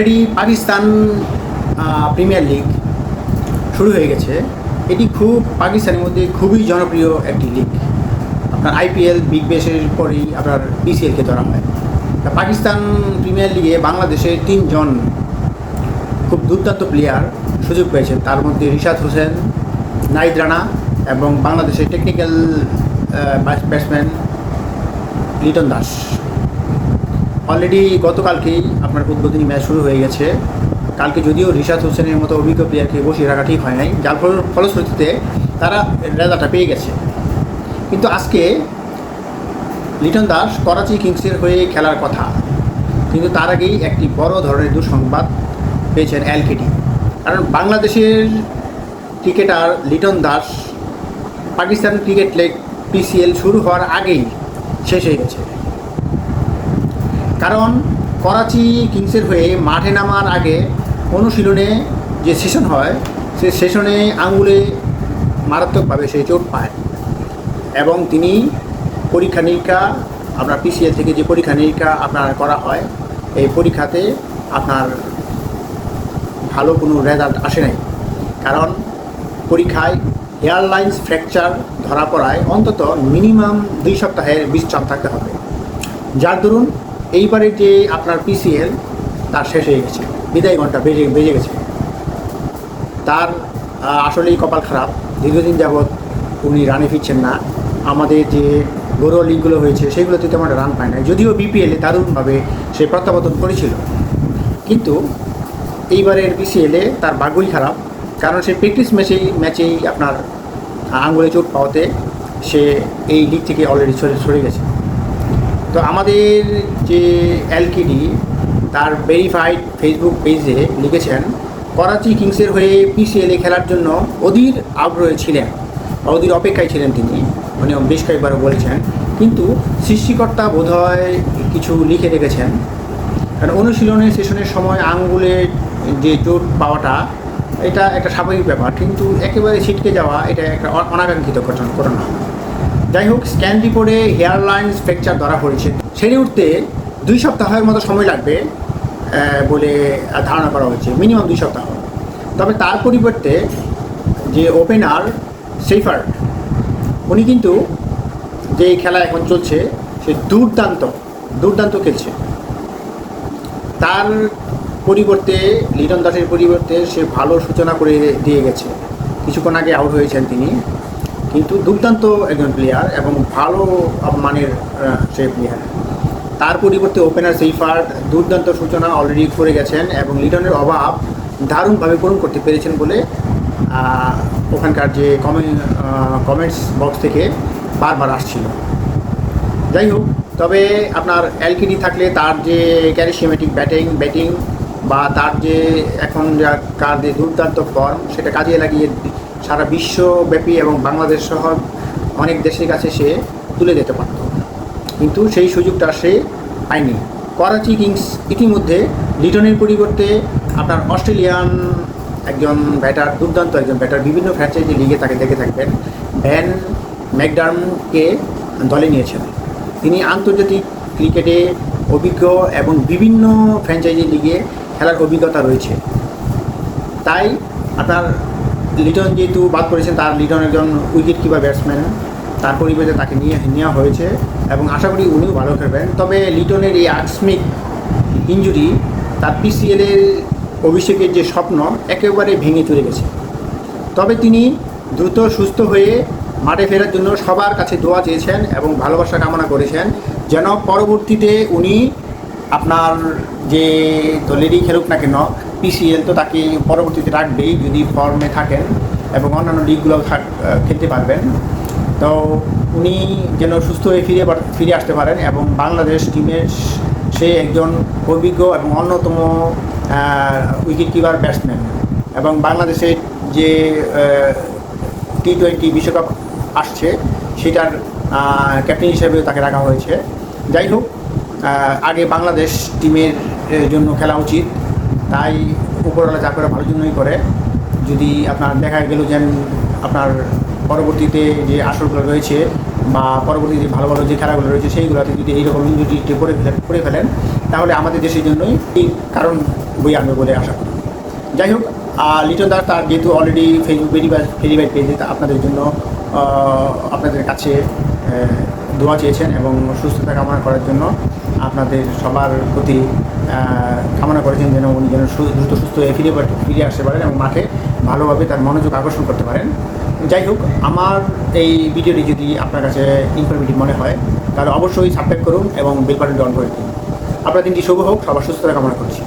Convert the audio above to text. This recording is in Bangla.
অলরেডি পাকিস্তান প্রিমিয়ার লিগ শুরু হয়ে গেছে। এটি খুব পাকিস্তানের মধ্যে খুবই জনপ্রিয় একটি লিগ আপনার আইপিএল বিগ বেসের পরেই আপনার বিসিএলকে ধরা হয়। পাকিস্তান প্রিমিয়ার লিগে বাংলাদেশের তিনজন খুব দুর্দান্ত প্লেয়ার সুযোগ পেয়েছেন। তার মধ্যে রিশাদ হোসেন নাইদ রানা এবং বাংলাদেশের technical batsman Liton Das. Already গতকালকেই আপনার উদ্বোধনী ম্যাচ শুরু হয়ে গেছে। কালকে যদিও রিশাদ হোসেনের মতো অভিজ্ঞ প্লেয়ারকে বসিয়ে রাখা ঠিক হয় নাই, যার ফল, ফলশ্রুতিতে তারা রেজাল্টটা পেয়ে গেছে। কিন্তু আজকে লিটন দাস করাচি কিংসের হয়ে খেলার কথা। কিন্তু তার আগেই একটি বড় ধরনের দুঃসংবাদ পেয়েছেন এলকেডি কারণ বাংলাদেশের cricketer Liton Das Pakistan cricket league PCL শুরু হওয়ার আগেই শেষ হয়ে গেছে। কারণ করাচি কিংসের হয়ে মাঠে নামার আগে অনুশীলনে যে সেশন হয়, সে সেশনে আঙ্গুলে মারাত্মকভাবে সে চোট পায়। এবং তিনি পরীক্ষা নিরীক্ষা, আপনার পিসিএ থেকে যে পরীক্ষা নিরীক্ষা আপনার করা হয়, এই পরীক্ষাতে আপনার ভালো কোনো রেজাল্ট আসে নাই। কারণ পরীক্ষায় এয়ারলাইন্স ফ্র্যাকচার ধরা পড়ায় অন্তত মিনিমাম দুই সপ্তাহের বিশ্রাম থাকতে হবে। যার দরুন এইবারে যে আপনার পিসিএল তার শেষ হয়ে গেছে। বিদায় ঘণ্টা বেজে বেজে গেছে। তার আসলেই কপাল খারাপ। দীর্ঘদিন যাবৎ উনি রানে ফিরছেন না। আমাদের যে ঘরোয়া লিগগুলো হয়েছে, সেগুলোতে তেমন রান পায় না যদিও বিপিএলে দারুণভাবে সে প্রত্যাবর্তন করেছিল। কিন্তু এইবারের বিসিএলে তার ভাগ্যই খারাপ। কারণ সে প্র্যাকটিস ম্যাচেই ম্যাচেই আপনার আঙ্গুলে চোট পাওয়াতে সে এই লিগ থেকে অলরেডি সরে সরে গেছে। তো আমাদের যে এলকেডি তার ভেরিফাইড ফেসবুক পেজে লিখেছেন, করাচি কিংসের হয়ে পিসিএলে খেলার জন্য অধীর আগ্রহে ছিলেন, অধীর অপেক্ষায় ছিলেন তিনি। উনি বেশ কয়েকবার বলেছেন। কিন্তু সৃষ্টিকর্তা বোধহয় কিছু লিখে রেখেছেন। কারণ অনুশীলনের সেশনের সময় আঙ্গুলের যে চোট পাওয়াটা, এটা একটা স্বাভাবিক ব্যাপার। কিন্তু একেবারে ছিটকে যাওয়া, এটা একটা অনাকাঙ্ক্ষিত ঘটনা ঘটনা। যাই হোক স্ক্যান রিপোর্টে হেয়ারলাইন্স ফ্র্যাকচার ধরা পড়েছে। সেরে উঠতে দুই সপ্তাহের মতো সময় লাগবে বলে ধারণা করা হয়েছে মিনিমাম দুই সপ্তাহ। তবে তার পরিবর্তে যে ওপেনার সেইফার্ড উনি কিন্তু যে খেলা এখন চলছে, সে দুর্দান্ত দুর্দান্ত খেলছে। তার পরিবর্তে, লিটন দাসের পরিবর্তে সে ভালো সূচনা করে দিয়ে গেছে। কিছুক্ষণ আগে আউট হয়েছেন তিনি। কিন্তু দুর্দান্ত একজন প্লেয়ার এবং ভালো মানের সে প্লেয়ার তার পরিবর্তে ওপেনার সেইফার দুর্দান্ত সূচনা অলরেডি করে গেছেন এবং লিটনের অভাব দারুণভাবে পূরণ করতে পেরেছেন বলে ওখানকার যে কমেন্ট কমেন্টস বক্স থেকে বারবার আসছিল। যাই হোক, তবে আপনার এলকিডি থাকলে তার যে ক্যারিসিমেটিক ব্যাটিং ব্যাটিং বা তার যে এখন যা কার যে দুর্দান্ত ফর্ম সেটা কাজে লাগিয়ে সারা বিশ্বব্যাপী এবং বাংলাদেশ সহ অনেক দেশের কাছে সে তুলে যেতে পারত। কিন্তু সেই সুযোগটা সে পায়নি। করাচি কিংস ইতিমধ্যে লিটনের পরিবর্তে আপনার অস্ট্রেলিয়ান একজন ব্যাটার, দুর্দান্ত একজন ব্যাটার, বিভিন্ন ফ্র্যাঞ্চাইজি লিগে তাকে দেখে থাকবেন। ভ্যান ম্যাকডার্মকে দলে নিয়েছেন। তিনি আন্তর্জাতিক ক্রিকেটে অভিজ্ঞ এবং বিভিন্ন ফ্র্যাঞ্চাইজি লিগে খেলার অভিজ্ঞতা রয়েছে। তাই আপনার লিটন যেহেতু বাদ করেছেন তার লিটন একজন উইকেট কিপার ব্যাটসম্যান তার পরিবর্তে তাকে নিয়ে নেওয়া হয়েছে এবং আশা করি উনিও ভালো খেলবেন। তবে লিটনের এই আকস্মিক ইঞ্জুরি তার পিসিএলের অভিষেকের যে স্বপ্ন, একেবারে ভেঙে চলে গেছে। তবে তিনি দ্রুত সুস্থ হয়ে মাঠে ফেরার জন্য সবার কাছে দোয়া চেয়েছেন এবং ভালোবাসা কামনা করেছেন। যেন পরবর্তীতে উনি আপনার যে দলেরই খেলুক না কেন পিসিএল তো তাকে পরবর্তীতে রাখবেই যদি ফর্মে থাকেন এবং অন্যান্য লিগগুলো থাক খেলতে পারবেন। তো উনি যেন সুস্থ হয়ে ফিরে ফিরে আসতে পারেন এবং বাংলাদেশ টিমের সে একজন অভিজ্ঞ এবং অন্যতম উইকেট কিপার ব্যাটসম্যান এবং বাংলাদেশের যে টি টোয়েন্টি বিশ্বকাপ আসছে, সেটার ক্যাপ্টেন হিসেবে তাকে রাখা হয়েছে। যাই হোক আগে বাংলাদেশ টিমের জন্য খেলা উচিত। তাই উপরওয়ালা যা করে ভালোর জন্যই করে। যদি আপনার দেখা গেল যে আপনার পরবর্তীতে যে আসরগুলো রয়েছে বা পরবর্তীতে ভালো ভালো যে খেলাগুলো রয়েছে, সেইগুলোতে যদি এইরকম ইঞ্জুরি করে করে ফেলেন, তাহলে আমাদের দেশের জন্যই এই কারণ বই আনবে বলে আশা করি। যাই হোক লিটন দাস তার যেহেতু অলরেডি ফেসবুক ভেরিফাই ভেরিফাইড পেজে আপনাদের জন্য আপনাদের কাছে দোয়া চেয়েছেন এবং সুস্থতা কামনা করার জন্য। আপনাদের সবার প্রতি কামনা করেছেন যেন উনি যেন দ্রুত সুস্থ হয়ে ফিরে ফিরে আসতে পারেন এবং মাঠে ভালোভাবে তার মনোযোগ আকর্ষণ করতে পারেন। যাই হোক, আমার এই ভিডিওটি যদি আপনার কাছে ইনফরমেটিভ মনে হয়, তাহলে অবশ্যই সাবস্ক্রাইব করুন এবং বেল বাটনটি অন করে দিন। আপনার দিনটি শুভ হোক, সবার সুস্থতা কামনা করছি।